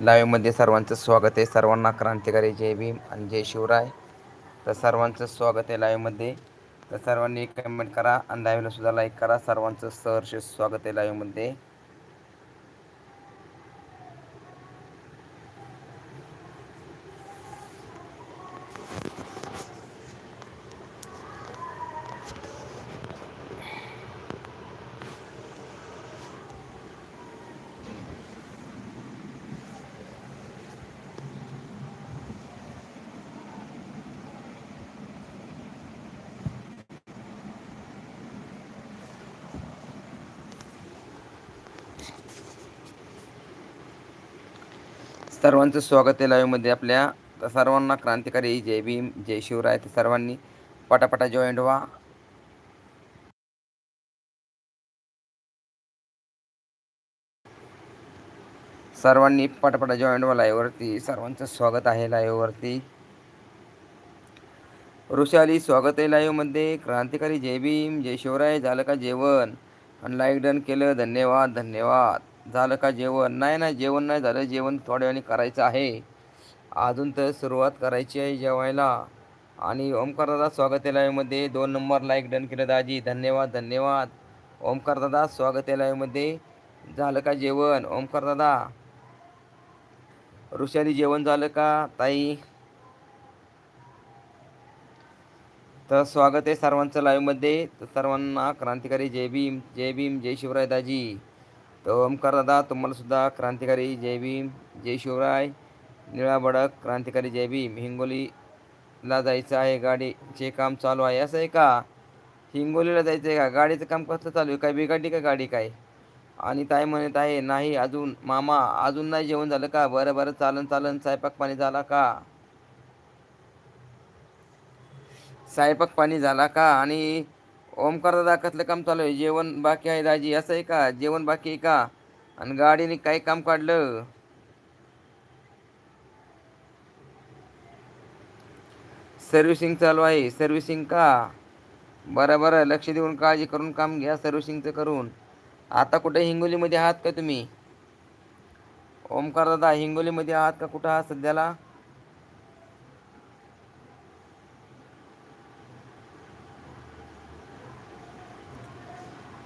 लाईव्हमध्ये सर्वांचं स्वागत आहे. सर्वांना क्रांतिकारी जय भीम आणि जय शिवराय. तर सर्वांचं स्वागत आहे लाईव्हमध्ये तर सर्वांनी कमेंट करा आणि लाईव्हला सुद्धा लाईक करा. सर्वांचं सहर्ष स्वागत आहे लाईव्हमध्ये सर्वांचं स्वागत आहे लाईव्हमध्ये आपल्या तर सर्वांना क्रांतिकारी जय भीम जय शिवराय. तर सर्वांनी पटापटा जॉईंट व्हा. सर्वांनी पटापटा जॉईंट व्हा लाईव्हवरती सर्वांचं स्वागत आहे लाईव्हवरती वृषाली स्वागत आहे लाईव्हमध्ये क्रांतिकारी जय भीम जय शिवराय. झालं का जेवण? आणि लाईक डन केलं. धन्यवाद धन्यवाद. झालं का जेवण? नाही नाही जेवण नाही झालं. जेवण थोड्या वेळाने करायचं आहे. अजून तर सुरुवात करायची आहे जेवायला. आणि ओमकारदादा स्वागत लाईव्हमध्ये दोन नंबर लाईक डन केलं दाजी. धन्यवाद धन्यवाद. ओमकारदादा स्वागत लाईव्हमध्ये झालं का जेवण? ओमकारदादा ऋषाली जेवण झालं का? ताई. तर स्वागत आहे सर्वांचं लाईव्हमध्ये तर सर्वांना क्रांतिकारी जय भीम जय भीम जय शिवराय दाजी. तर ओमकार दादा तुम्हालासुद्धा क्रांतिकारी जय भीम जय शिवराय निळा बडक क्रांतिकारी जय भीम हिंगोलीला जायचं आहे गाडीचे काम चालू आहे. असं आहे का? हिंगोलीला जायचं आहे का? गाडीचं काम कसं चालू आहे? काय बिघाडी का गाडी काय? आणि ताई म्हणत आहे नाही अजून मामा अजून नाही जेवण झालं का? बरं बरं चालन चालन स्वयंपाक पाणी झाला का? स्वयंपाक पाणी झाला का? आणि ओमकार दादा कसलं काम चालू आहे? जेवण बाकी आहे दाजी असं आहे का? जेवण बाकी आहे का? आणि गाडीने काही काम काढलं? सर्व्हिसिंग चालू आहे. सर्व्हिसिंग का? बरं बरं. लक्ष देऊन काळजी करून काम घ्या सर्व्हिसिंगचं करून. आता कुठे हिंगोलीमध्ये आहात का तुम्ही? ओमकार दादा हिंगोलीमध्ये आहात का कुठं आहात सध्याला?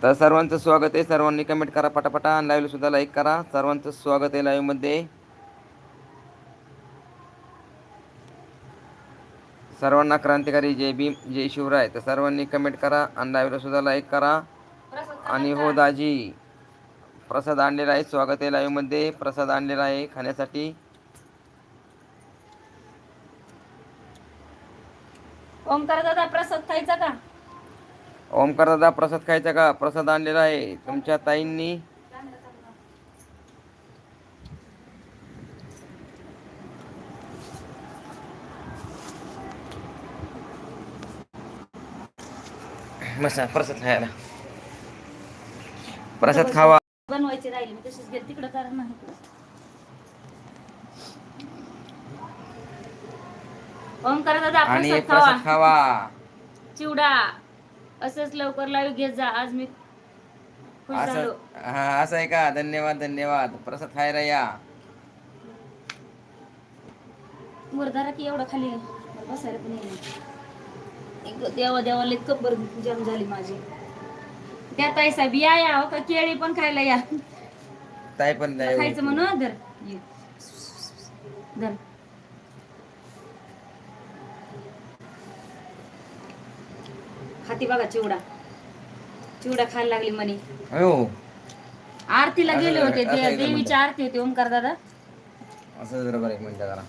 तर सर्वांचं स्वागत आहे. सर्वांनी कमेंट करा पटापटा आणि लाईव्ह सुद्धा लाईक करा. सर्वांचं स्वागत आहे लाईव्हमध्ये सर्वांना क्रांतिकारी जय भीम जय शिवराय. तर सर्वांनी कमेंट करा आणि लाईव्हला सुद्धा लाईक करा. आणि हो दाजी प्रसाद आणलेला आहे. स्वागत आहे लाईव्हमध्ये प्रसाद आणलेला आहे खाण्यासाठी. ओंकार दादा प्रसाद खायचा का? ओमकार दादा प्रसाद खायचा का? प्रसाद आणलेला आहे तुमच्या ताईंनी. मसा प्रसाद खायला. प्रसाद खावा. बनवायची राहिली मी तशीच गेली तिकडं कारण नाही आणि प्रसाद खावा. चिवडा. असंच लवकर लाईव्ह घेत जा आज मी खुश झालो. असं हा असं आहे का? धन्यवाद धन्यवाद. प्रसाद खायला या मुरदारा की एवढं खाली बसायला पण येईल एक देवा देवाला कंबर जम झाली माझी. त्या ताई साहेब या या हो का? केळी पण खायला या. ताई पण नाही खायचं म्हणून धर. ये. धर. खाती बघा चिवडा. चिवडा खायला लागली म्हणे. हो आरतीला गेले होते असं एकदम देवीची आरती होती ओंकार दादा. असं जरा बरं एक मिनिट जरा.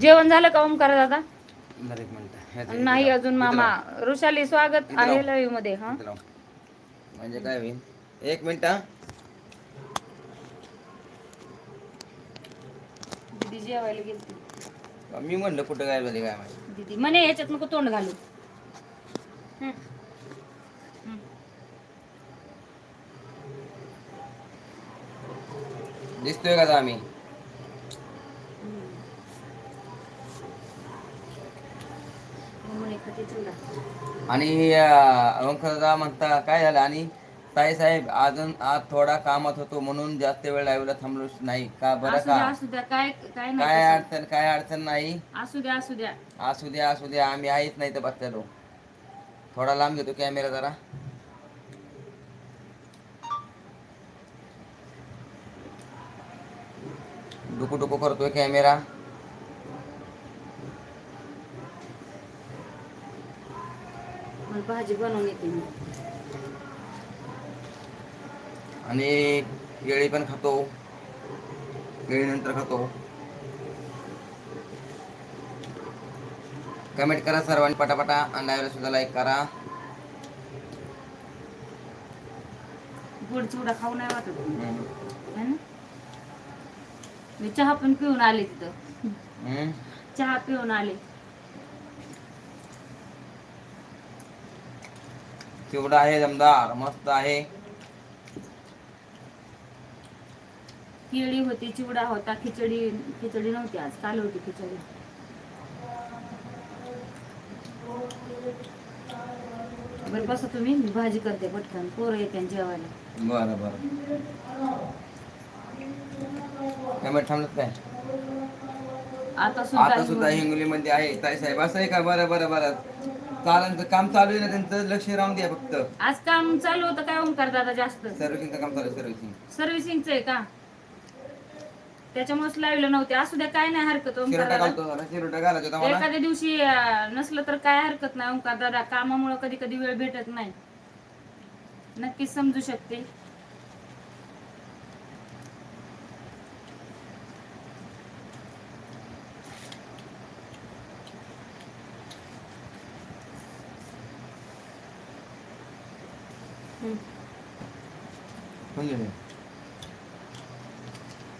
जेवण झालं का ओंकार दादा? बरं एक मिनिट. ह्याचं- नाही अजून मामा. ऋषाली स्वागत इथं आहे लाव. लाईव्हमध्ये हा. म्हणजे काय होईल? एक मिनिट हा. दीदी जेवायला गेली मी म्हणलं कुठं काय झाले काय माहिती? दीदी म्हणे ह्याच्यात नको तोंड घालू. हं. हं. दिसतोय का आम्ही? म्हणे खाते आणि दादा म्हणता काय झालं? आणि? ताई साहेब अजून आज थोडा कामात होतो म्हणून जास्त वेळ लाईव्हला थांबलो नाही. का बरं असू द्या का असू द्या. काय काय काय नाही अडचण काय अडचण नाही? तसं. असू द्या असू द्या. असू द्या असू द्या. आम्ही आहेच नाही तर बसलेलो थोडा लांब घेतो कॅमेरा जरा. डुकू डुकू करतोय कॅमेरा मग भाजी बनवून येते मी. आणि केळी पण खातो. केळी नंतर खातो. कमेंट करा सर्वांनी पटापटा. आणि सुद्धा लाईक करा. गोड चिवडा खाऊ नाही वाटत. है मी चहा पण पिऊन आले तिथं. चहा पिऊन आले. चिवडा आहे दमदार मस्त आहे. केळी होती चिवडा होता खिचडी खिचडी नव्हती आज. काल होती खिचडी. बरं बसा तुम्ही. मी भाजी करते पटकन. पोरं येते जेवायला. बरं बरं. कमेंट थांबलं काय? आता सुद्धा सुद्धा हिंगोलीमध्ये आहे. ताई साहेब असं आहे का? बरं बरं बरं. चालन काम चालू आहे ना त्यांचं? लक्ष राहून द्या फक्त. आज काम चालू होतं काय ओंकार दादा जास्त? सर्व्हिसिंगचं काम चालू आहे सर्व्हिसिंग सर्व्हिसिंगचं आहे का? त्याच्यामुळेच लावलं नव्हते. असू द्या काय नाही हरकत ओंकार शिरोटा दादा. घालतो जरा शिरोटा घालायचं होता मला एखाद्या दिवशी अं, नसलं तर काय हरकत नाही ओंकार दादा. कामामुळे कधी कधी वेळ भेटत नाही. नक्कीच समजू शकते. हम्म. म्हणजे?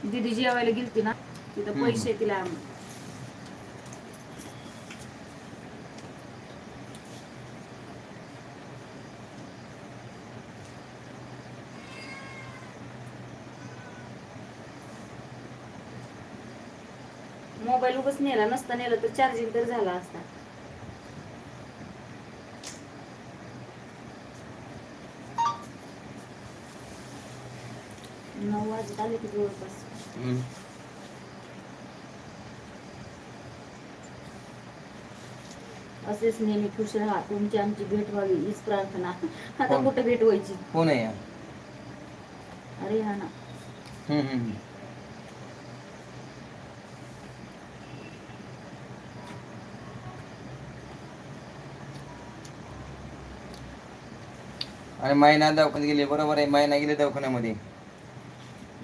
दीदी जेवायला गेलती ना तिथं. पैसे तिला मोबाईल उगाच नेला नसता नेला तर चार्जिंग तर झाला असता नऊ वाजत आले की जवळपास. असेच नेहमी खुश राहा. तुमची आमची भेट व्हावी हीच प्रार्थना. आता हो. कुठं भेट व्हायची? आहे या? अरे हा ना. आणि महिना दवाखान्यात गेले. बरोबर आहे महिना गेले दवाखान्यामध्ये.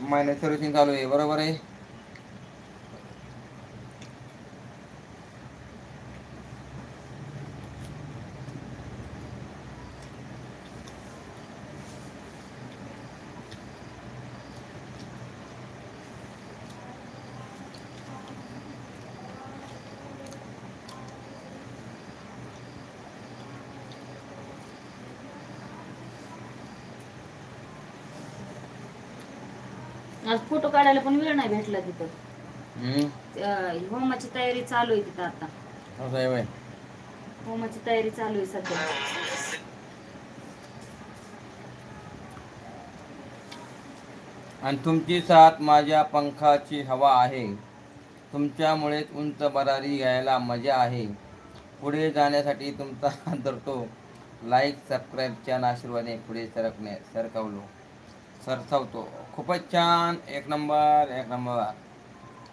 मायनस सर्व्हिसिंग चालू आहे बरोबर आहे आज फोटो काढायला पण वेळ नाही भेटला तिथं. होमाची तयारी चालू आहे तिथं आता. असं आहे होय. होमाची तयारी चालू आहे सध्या. आणि तुमची साथ माझ्या पंखाची हवा आहे. तुमच्यामुळेच उंच बरारी घ्यायला मजा आहे. पुढे जाण्यासाठी तुमचा हात धरतो लाईक सबस्क्राईबच्या आशीर्वादाने पुढे सरकणे सरकवलो. सरसावतो. खूपच छान. एक नंबर एक नंबर.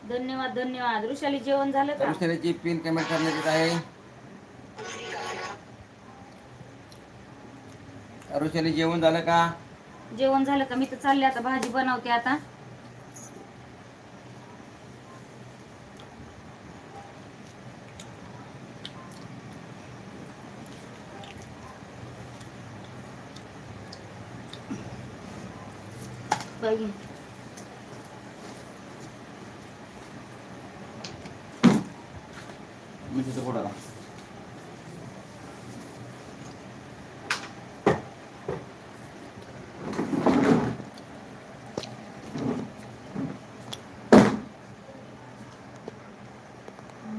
धन्यवाद धन्यवाद. ऋषाली जेवण झालं का? रुशेलीची पिन कमेंट करण्यात येत आहे. रुशेली जेवण झालं का? जेवण झालं का? मी तर चालले आता. भाजी बनवते आता. बाई मी तिथं पुढं आला.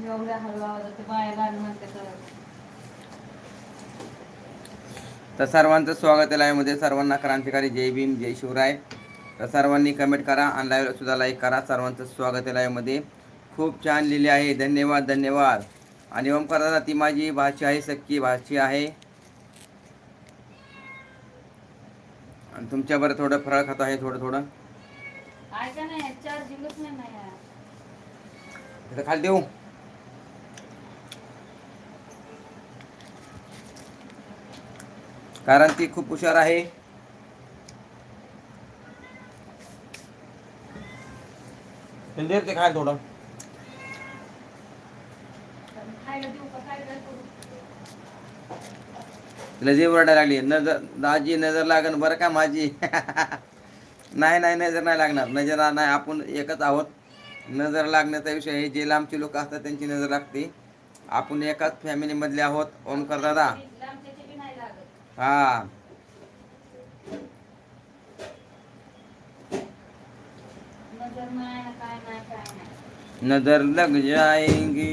एवढ्या तर. सर्वांचं स्वागत आहे लाईव्हमध्ये सर्वांना क्रांतिकारी जय भीम जय शिवराय. तर सर्वांनी कमेंट करा आणि लाईव्हला सुद्धा लाईक करा. सर्वांचं स्वागत आहे लाईव्हमध्ये खूप छान लिहिले आहे. धन्यवाद धन्यवाद. आणि ओमकार दादा ती माझी भाची आहे सख्खी भाची आहे. आणि तुमच्याबरोबर थोडं फरक खात आहे थोडं थोडं. खाली देऊ. कारण ती खूप हुशार आहे. तिला दे ते खायला थोडं. खायला देऊ का काय काय करू तिला जे लागली नजर दाजी नजर लागन बरं का माझी? नाही नाही नजर नाही लागणार. नजर नाही आपण एकच आहोत. नजर लागण्याचा विषय आहे जे लांबचे लोक असतात त्यांची नजर लागते. आपण एकाच फॅमिलीमधले आहोत ओमकार दादा. हा. नजर लग जाएंगी।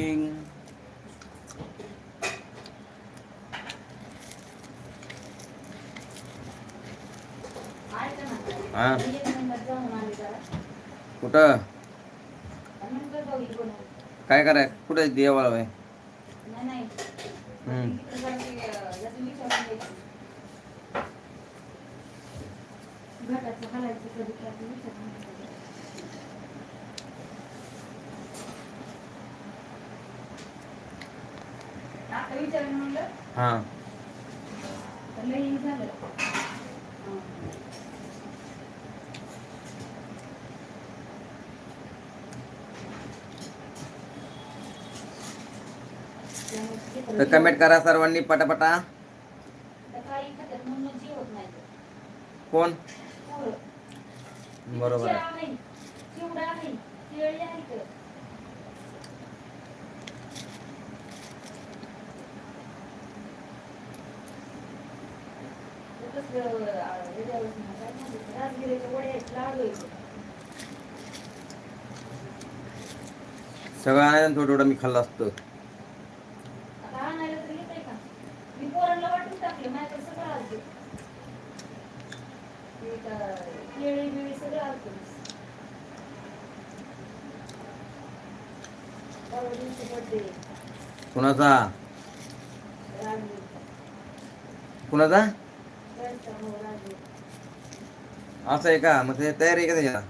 हा। कुठं? काय कराय? कुठं देवाला बाय हम्म. इकडे जरा ते, अं, याचं विचारून घ्यायचं. घाटाचं घालायचं कधी काय ते विचारून घ्यायचं. आता विचारून म्हणलं हा. तर कमेंट करा सर्वांनी पटापटा. कोण. बरोबर आहे आहे चिवडा आहे केळी आहे तर. ते कसलं, अं, ह्याच्यावर काय म्हणतात, राजगिऱ्याच्या वड्या आहेत, लाडू आहेत. सगळं आणायचं थोडं थोडं मी खाल्लं असतं. आता आणायला असं आहे का मग ते तयारी आहे का त्याच्या.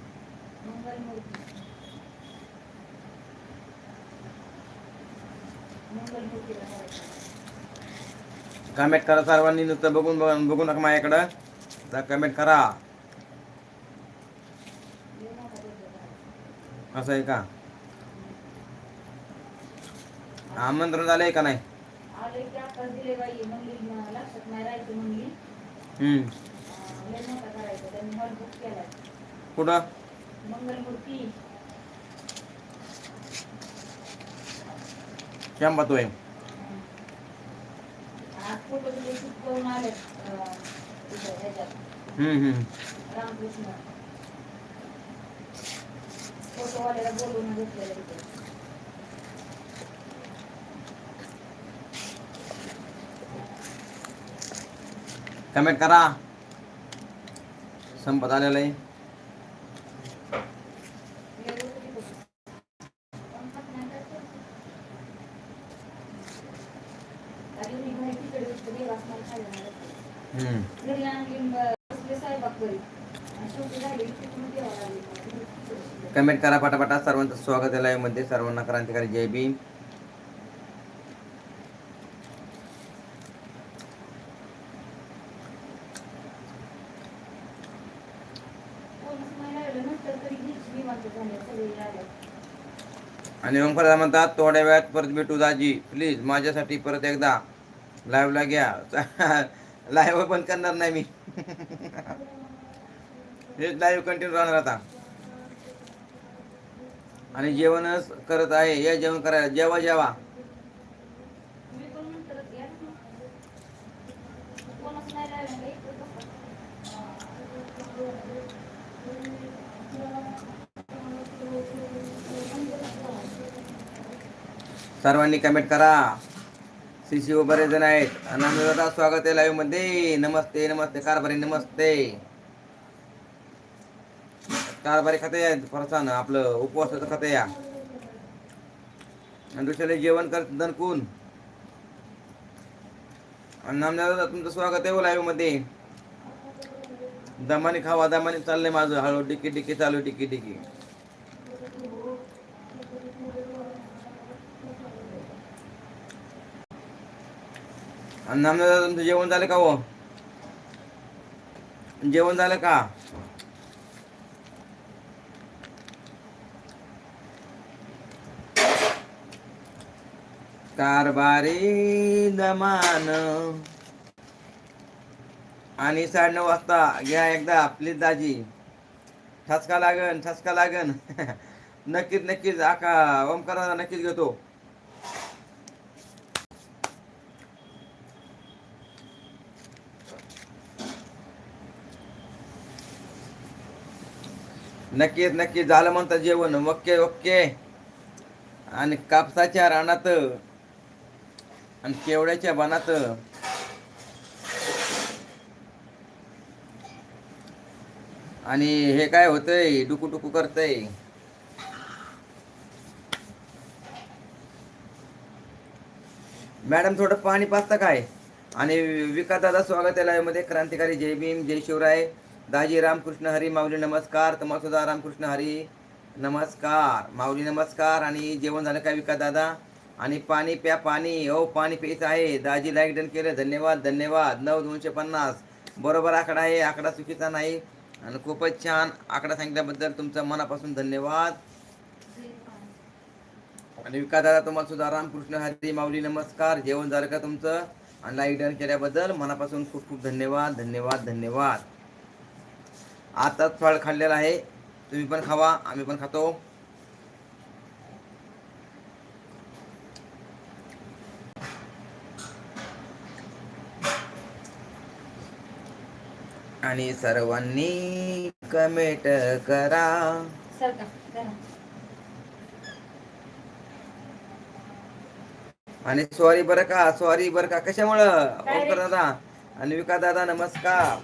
कमेंट करा सर्वांनी नुसतं बघून बघू नका माझ्याकडं तर कमेंट करा. असं आहे का आमंत्रण झालंय का नाही हम्म. कुठं? हम्म, हम्म. घेतलेलं तिथे कमेंट करा. संपत आलेलं आहे मला. खिचडी. कमेंट करा पटापटा सर्वांचं स्वागत आहे live मध्ये सर्वांना क्रांतिकारी जय भीम कोणीच नाही राहिलं नंतर तरी घरची निवांत झाले सगळे आले आणि मग परत म्हणतात थोड्या वेळात परत भेटू दाजी. प्लीज माझ्यासाठी परत एकदा लाईव्हला घ्या. लाईव्ह पण करणार नाही मी. हेच लाईव्ह कंटिन्यू राहणार आता. आणि जेवणच करत आहे. या जेवण करायला जेवा जेवा मी पण नंतरच घ्या ना. कोणच नाही राहिलं का इथं बसा. सर्वांनी कमेंट करा. शिशिव बरेच जण आहेत. आनंद स्वागत आहे लाईव्हमध्ये. नमस्ते नमस्ते. कारभारी नमस्ते. कारभारी खाते फरसान आपलं उपवासाचं खाते या. आणि दुसऱ्याला जेवण करत दणकून आणि तुमचं स्वागत आहे हो लाईव्हमध्ये. दमाने खावा दमाने चाललंय माझं. हळू डिकी डिकी चालू डिकी डिकी आणि नामदेव दादा तुमचं जेवण झालं का हो? जेवण झालं का? कारभारी दमान आणि साडेनऊ वाजता घ्या एकदा प्लीज दाजी. ठसका लागन ठसका लागन. नक्कीच नक्कीच आका ओमकार नक्कीच घेतो. नक्कीच नक्कीच झालं म्हणतं जेवण. Okay okay. आणि कापसाच्या रानात आणि केवड्याच्या बनात आणि हे काय होतंय? डुकू डुकू करतय. मॅडम थोडं पाणी पाचता काय? आणि विकास दादा स्वागत आहे लाईव्हमध्ये. क्रांतिकारी जय भीम जय शिवराय. दाजी रामकृष्ण हरी माऊली नमस्कार. तुम्हाला सुद्धा रामकृष्ण हरी नमस्कार. माऊली नमस्कार आणि जेवण झालं काय विकास दादा? आणि पाणी प्या पाणी. हो पाणी प्यायचं आहे. दाजी लाईक डन केलं. धन्यवाद धन्यवाद. नऊ दोनशे पन्नास. बरोबर आकडा आहे. आकडा चुकीचा नाही. आणि खूपच छान आकडा सांगितल्याबद्दल तुमचं मनापासून धन्यवाद. आणि विकास दादा तुम्हाला सुद्धा रामकृष्ण हरी माऊली नमस्कार. जेवण झालं का तुमचं? आणि लाईक डन केल्याबद्दल मनापासून खूप खूप धन्यवाद धन्यवाद धन्यवाद. आताच फळ खाल्लेलं आहे. तुम्ही पण खावा आम्ही पण खातो. आणि सर्वांनी कमेंट करा. आणि सॉरी बरं का सॉरी बरं का कशामुळं? ओंकार दादा आणि विकास दादा नमस्कार.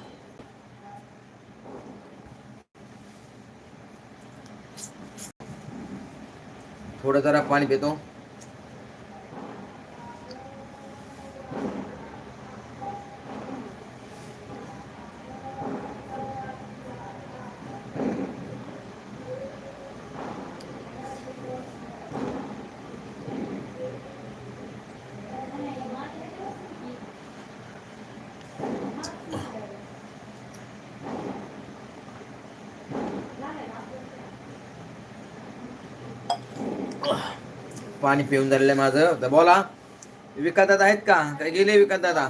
थोडं जरा पाणी पितो. पाणी पिऊन झालेलं आहे माझं. तर बोला दादा आहेत का? काय गेले विकास दादा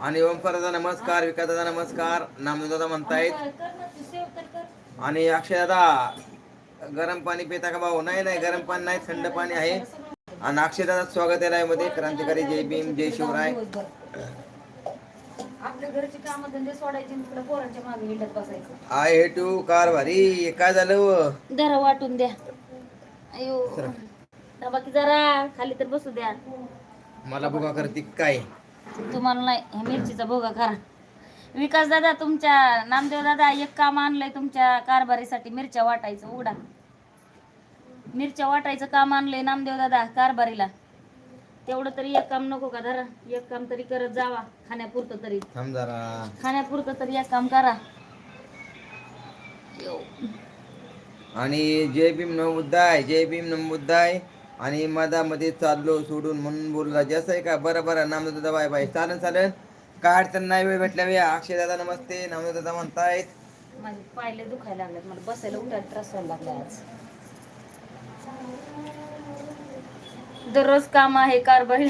आणि ओमकार दादा नमस्कार. विकास दादा नमस्कार. नामदेव दादा म्हणतायत. आणि अक्षय दादा गरम पाणी पिता का भाऊ? नाही नाही गरम पाणी नाही थंड पाणी आहे. आणि अक्षय दादा स्वागत आहे मध्ये. क्रांतिकारी जय भीम जय शिवराय. आपल्या घरची कामं धंदे सोडायचे आणि तिकडे पोरांच्या मागे हिंडत बसायचं. आय हे टू कार भारी काय झालं वाटून द्या. अयो. जरा खाली तर बसू द्या. मला बुका करते काय? तुम्हाला नाही ह्या मिरचीचा भोगा करा. विकास दादा तुमच्या नामदेव दादा एक काम आणलंय तुमच्या कारभारीसाठी मिरच्या वाटायचं उघडा. मिरच्या वाटायचं काम आणलंय नामदेव दादा कारभारीला. तेवढं तरी एक काम नको का धरा? एक काम तरी करत जावा खाण्यापुरतं तरी. थांब जरा. खाण्यापुरतं तरी एक काम करा. आणि जय भीम नमुद्दाय जय भीम नमुद्दाय आणि मधामध्ये चाललो सोडून म्हणून बोलला जसं आहे का? बरं बरं. नामदादा दादा बाय बाय चालन चालन. काय अडचण नाही वेळ भेटल्या वेळ. अक्षय दादा नमस्ते. नामदेव दादा म्हणतायत. माझे पायले दुखायला लागलेत. मला बसायला उठायला त्रास व्हायला लागला आज. दररोज काम आहे कारभारी.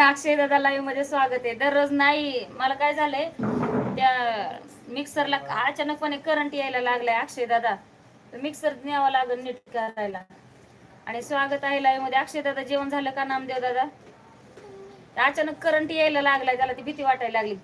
अक्षय दादा लाईव्हमध्ये स्वागत आहे. दररोज नाही. मला काय झालंय? त्या मिक्सरला अचानकपणे करंट यायला लागलाय अक्षय दादा? तर मिक्सर न्यावा लागेल नीट करायला. आणि स्वागत आहे लाईव्हमध्ये. अक्षय दादा जेवण झालं का नामदेव दादा? अचानक करंट यायला लागलाय त्याला ती भीती वाटायला लागली.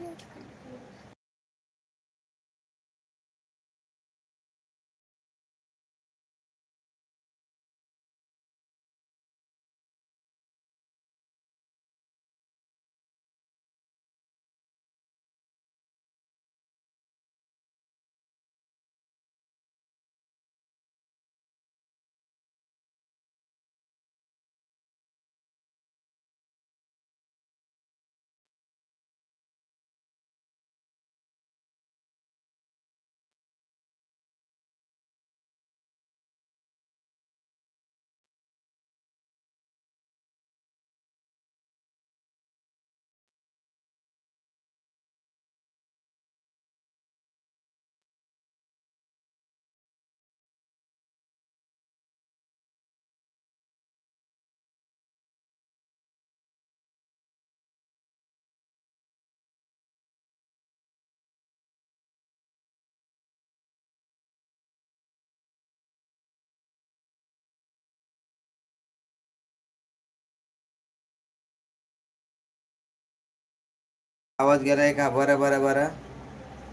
आवाज गेलाय का? बरं बरं बरं.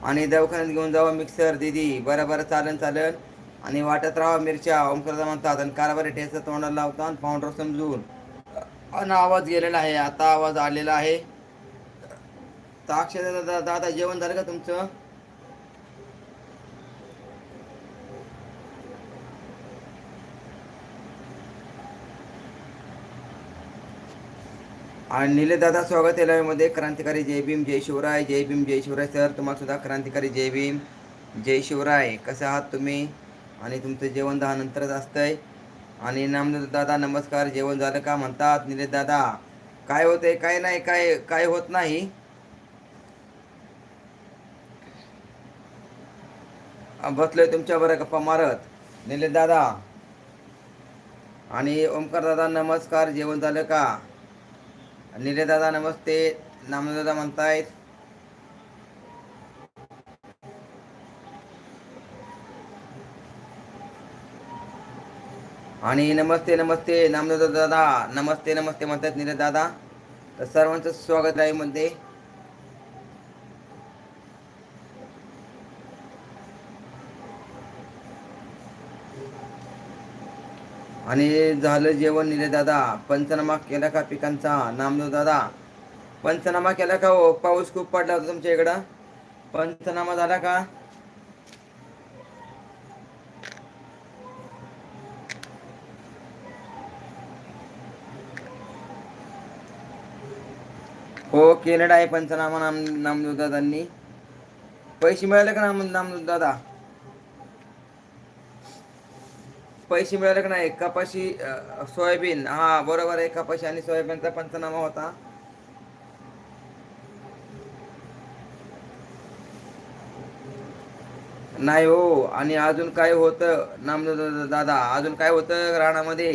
आणि दवाखान्यात घेऊन जावा मिक्सर दिदी. बरं बरं चालेल चालेल. आणि वाटत राहा मिरच्या. ओमकरदा म्हणतात आणि कारभारी टेस्ट तोंडाला लावतात आणि पाऊंडर समजून. आणि आवाज गेलेला आहे. आता आवाज आलेला आहे. तर अक्षय दादा दादा जेवण झालं का तुमचं? आणि निलेदादा स्वागत आहे क्रांतिकारी जय भीम जय शिवराय. जय भीम जय शिवराय सर तुम्हाला सुद्धा क्रांतिकारी जय भीम जय शिवराय. कसे आहात तुम्ही? आणि तुमचं जेवण दहा नंतरच असतंय. आणि नामदेव दादा नमस्कार. जेवण झालं का म्हणतात निले दादा? काय होतंय काय नाही काय काय होत नाही? बसलोय तुमच्या बरं गप्पा मारत. निले दादा. आणि ओमकार दादा नमस्कार. जेवण झालं का? दादा नमस्ते. नामदादा म्हणतायत. आणि नमस्ते नमस्ते नामदादा दादा. नमस्ते नमस्ते म्हणतात नीरज दादा. तर सर्वांचं स्वागत आहे मध्ये. आणि झालं जेवण निले दादा. पंचनामा केला का पिकांचा? नामदेव दादा. पंचनामा केला का हो? पाऊस खूप पडला होता तुमच्या इकडं. पंचनामा झाला का? हो केलेला आहे पंचनामा नाम नामदेव दादांनी. पैसे मिळाले का नाम नामदेव दादा? पैसे मिळाले का नाही? कपाशी सोयाबीन. हा बरोबर. आहे कपाशी आणि सोयाबीनचा पंचनामा होता. नाही हो आणि अजून काय होतं? नाम दादा दादा, अजून काय होतं राणामध्ये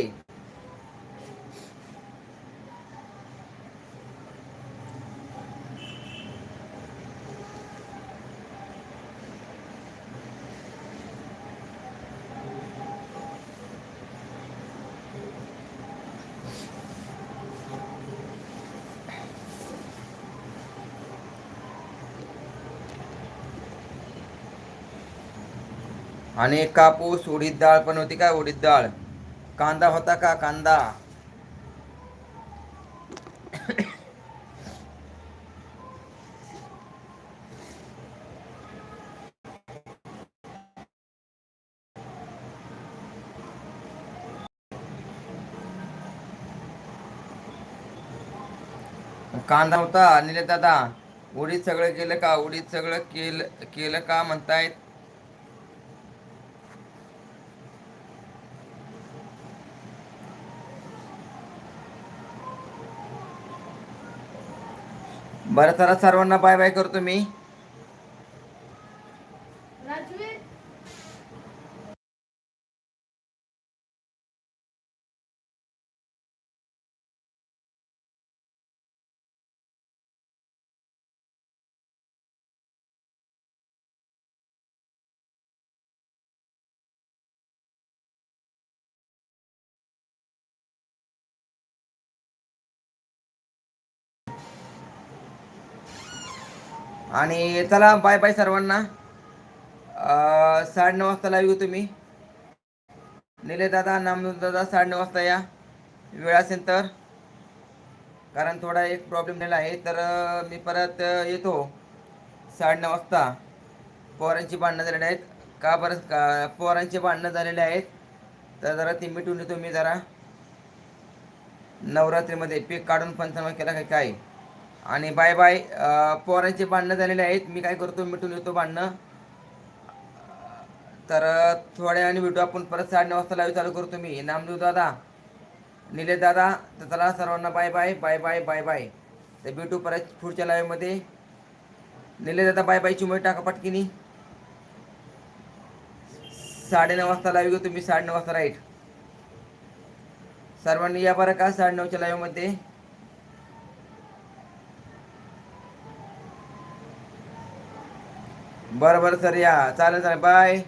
आणि कापूस उडीद डाळ पण होती का? उडीद डाळ. कांदा होता का? कांदा. कांदा होता निले दादा. उडीद सगळं केलं का? उडीद सगळं केलं केलं का? म्हणतायत. बरं चला सर्वांना बाय बाय करतो मी. आणि चला बाय बाय सर्वांना. साडे साडेनऊ वाजता लाईव्ह येऊ तुम्ही. निले दादा नामदेव दादा साडेनऊ वाजता या. वेळ असेल तर. कारण थोडा एक प्रॉब्लेम झाला आहे तर मी परत येतो येतो. साडेनऊ वाजता. पोरांची भांडणं झालेली आहेत. का बरं का पोरांची भांडणं झालेली आहेत? तर जरा ती मिटून येतो मी जरा. नवरात्रीमध्ये पीक काढून पंचनामा केला काय काय? आणि बाय बाय पोरांचे भांडणं झालेले आहेत. मी काय करतो मिटून येतो भांडणं. तर थोड्या आणि व्हिडिओ आपण. परत साडेनऊ वाजता लाईव्ह चालू करतो मी. नामदेव दादा निलेश दादा तर चला सर्वांना bye bye bye bye bye bye. तर भेटू परत पुढच्या लाईव्हमध्ये निलेश दादा बाय बायची मुळे टाका पटकिनी. साडेनऊ वाजता लाईव्ह घेऊ तुम्ही साडेनऊ वाजता राईट सर्वांनी या बरं का साडेनऊच्या लाईव्हमध्ये बरं बरं सर या. चालेल चालेल. बाय